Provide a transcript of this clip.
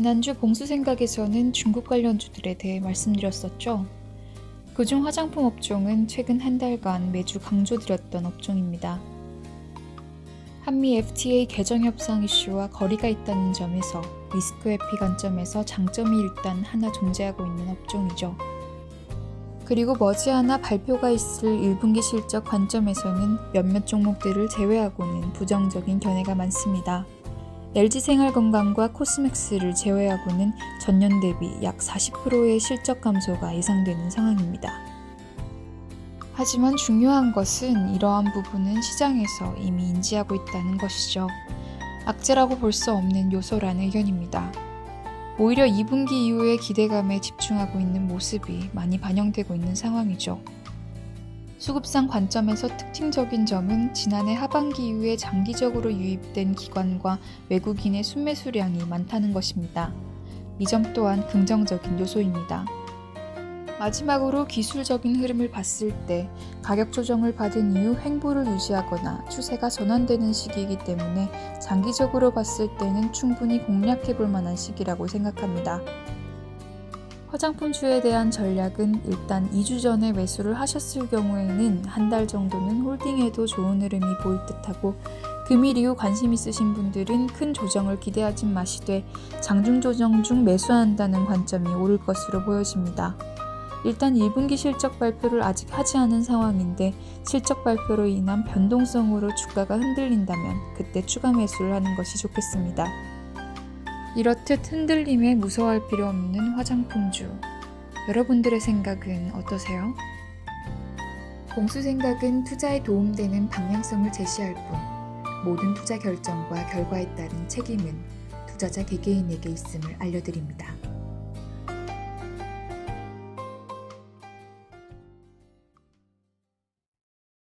지난주 봉수 생각에서는 중국 관련주들에 대해 말씀드렸었죠. 그중 화장품 업종은 최근 한 달간 매주 강조드렸던 업종입니다. 한미 FTA 개정 협상 이슈와 거리가 있다는 점에서 리스크 회피 관점에서 장점이 일단 하나 존재하고 있는 업종이죠. 그리고 머지않아 발표가 있을 1분기 실적 관점에서는 몇몇 종목들을 제외하고는 부정적인 견해가 많습니다. LG생활건강과 코스맥스를 제외하고는 전년 대비 약 40%의 실적 감소가 예상되는 상황입니다. 하지만 중요한 것은 이러한 부분은 시장에서 이미 인지하고 있다는 것이죠. 악재라고 볼 수 없는 요소라는 의견입니다. 오히려 2분기 이후의 기대감에 집중하고 있는 모습이 많이 반영되고 있는 상황이죠. 수급상 관점에서 특징적인 점은 지난해 하반기 이후에 장기적으로 유입된 기관과 외국인의 순매수량이 많다는 것입니다. 이 점 또한 긍정적인 요소입니다. 마지막으로 기술적인 흐름을 봤을 때 가격 조정을 받은 이후 횡보를 유지하거나 추세가 전환되는 시기이기 때문에 장기적으로 봤을 때는 충분히 공략해 볼 만한 시기라고 생각합니다. 화장품주에 대한 전략은 일단 2주 전에 매수를 하셨을 경우에는 한 달 정도는 홀딩해도 좋은 흐름이 보일 듯하고 금일 이후 관심 있으신 분들은 큰 조정을 기대하지 마시되 장중 조정 중 매수한다는 관점이 옳을 것으로 보여집니다. 일단 1분기 실적 발표를 아직 하지 않은 상황인데 실적 발표로 인한 변동성으로 주가가 흔들린다면 그때 추가 매수를 하는 것이 좋겠습니다. 이렇듯 흔들림에 무서워할 필요 없는 화장품주. 여러분들의 생각은 어떠세요? 공수 생각은 투자에 도움되는 방향성을 제시할 뿐 모든 투자 결정과 결과에 따른 책임은 투자자 개개인에게 있음을 알려드립니다.